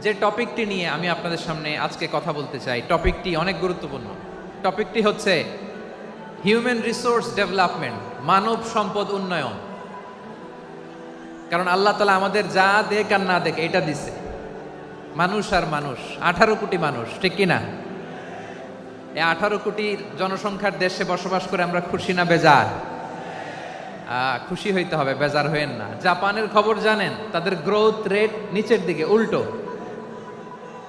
যে টপিকটি নিয়ে আমি আপনাদের সামনে আজকে কথা বলতে চাই, টপিকটি অনেক গুরুত্বপূর্ণ। টপিকটি হচ্ছে হিউম্যান রিসোর্স ডেভেলপমেন্ট মানব সম্পদ উন্নয়ন। কারণ আল্লাহ তালা আমাদের যা দেখ আর না দেখ, এটা দিছে। মানুষ আর মানুষ, আঠারো কোটি মানুষ, ঠিক কিনা এই আঠারো কোটির জনসংখ্যার দেশে বসবাস করে আমরা খুশি না বেজার? খুশি হইতে হবে, বেজার হইেন না। জাপানের খবর জানেন, তাদের গ্রোথ রেট নিচের দিকে, উল্টো।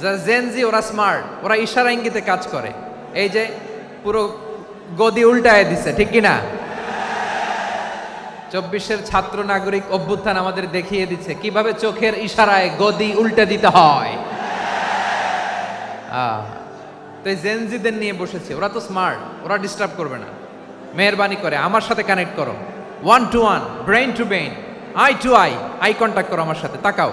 যারা জেন জি ওরা স্মার্ট ওরা ইশারা ইঙ্গিতে কাজ করে। এই যে পুরো গদি উল্টায় দিছে, ঠিক কি না চব্বিশের ছাত্র নাগরিক অভ্যুত্থান আমাদের দেখিয়ে দিচ্ছে, কীভাবে চোখের ইশারায় গদি উল্টে দিতে হয়। তো এই জেনজিদের নিয়ে বসেছে, ওরা তো স্মার্ট ওরা ডিস্টার্ব করবে না। মেহরবানি করে, আমার সাথে কানেক্ট করো। One to one brain to brain eye to eye eye contact করো আমার সাথে, তাকাও।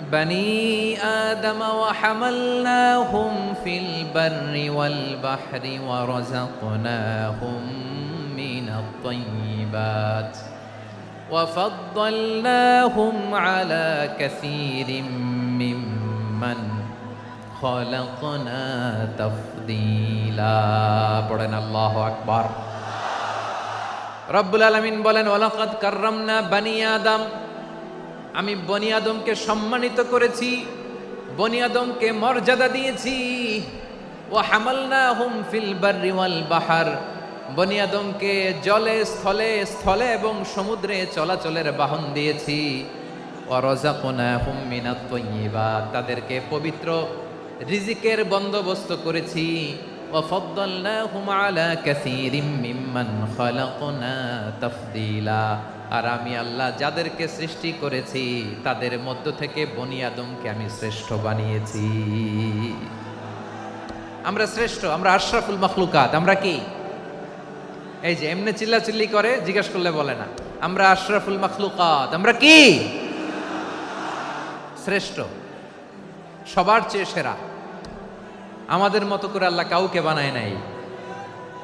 بني آدم وحملناهم في البر والبحر ورزقناهم من الطيبات وفضلناهم على كثير ممن خلقنا تفضيلا. بڑن الله أكبر. رب العالمين بولن ولقد كرمنا بني آدم আমি বনি আদমকে সম্মানিত করেছি বনি আদমকে মর্যাদা দিয়েছি ও হামালনা হুম ফিল বাররি ওয়াল বাহার বনি আদমকে জলে স্থলে স্থলে এবং সমুদ্রে চলাচলের বাহন দিয়েছি ও রজাকুনা হুম মিনাত তৈবা তাদেরকে পবিত্র রিজিকের বন্দোবস্ত করেছি وفضلناهم على كثير ممن خلقنا تفضيلا আর আমি আল্লাহ যাদেরকে সৃষ্টি করেছি, তাদের মধ্য থেকে বনি আদমকে আমি শ্রেষ্ঠ বানিয়েছি। আমরা শ্রেষ্ঠ, আমরা আশরাফুল মখলুকাত, আমরা কি? এই যে এমনি চিল্লাচিল্লি করে, জিজ্ঞেস করলে বলে না। আমরা আশরাফুল মখলুকাত, আমরা কি? শ্রেষ্ঠ। সবার চেয়ে সেরা। আমাদের মতো করে আল্লাহ কাউকে বানায় নাই।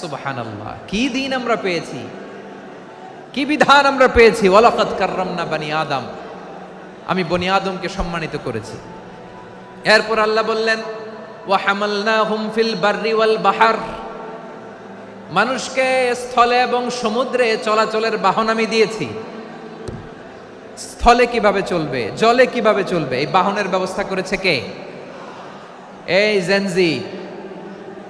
সুবহানাল্লাহ। কি দিন আমরা পেয়েছি? কি বিধান আমরা পেয়েছি? ওয়ালাকাত বানি আদম। আমি বনি আদমকে সম্মানিত করেছি। এরপর আল্লাহ বললেন ওয়াল বাহার। মানুষকে স্থলে এবং সমুদ্রে চলাচলের বাহন আমি দিয়েছি। স্থলে কীভাবে চলবে? জলে কীভাবে চলবে? এই বাহনের ব্যবস্থা করেছে কে? এই জেনজি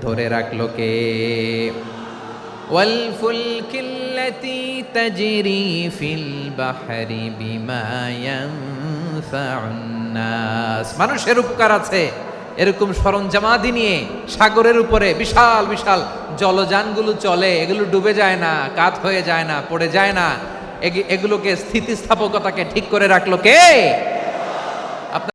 ধরে রাখলো কে والفلك التي تجري في البحر بما ينفع الناس মানুষের উপকার আছে এরকম সরঞ্জামাদি নিয়ে সাগরের উপরে বিশাল বিশাল জলযানগুলো চলে এগুলো ডুবে যায় না কাত হয়ে যায় না পড়ে যায় না এগ- এগুলোকে স্থিতিস্থাপকতাকে ঠিক করে রাখলো কে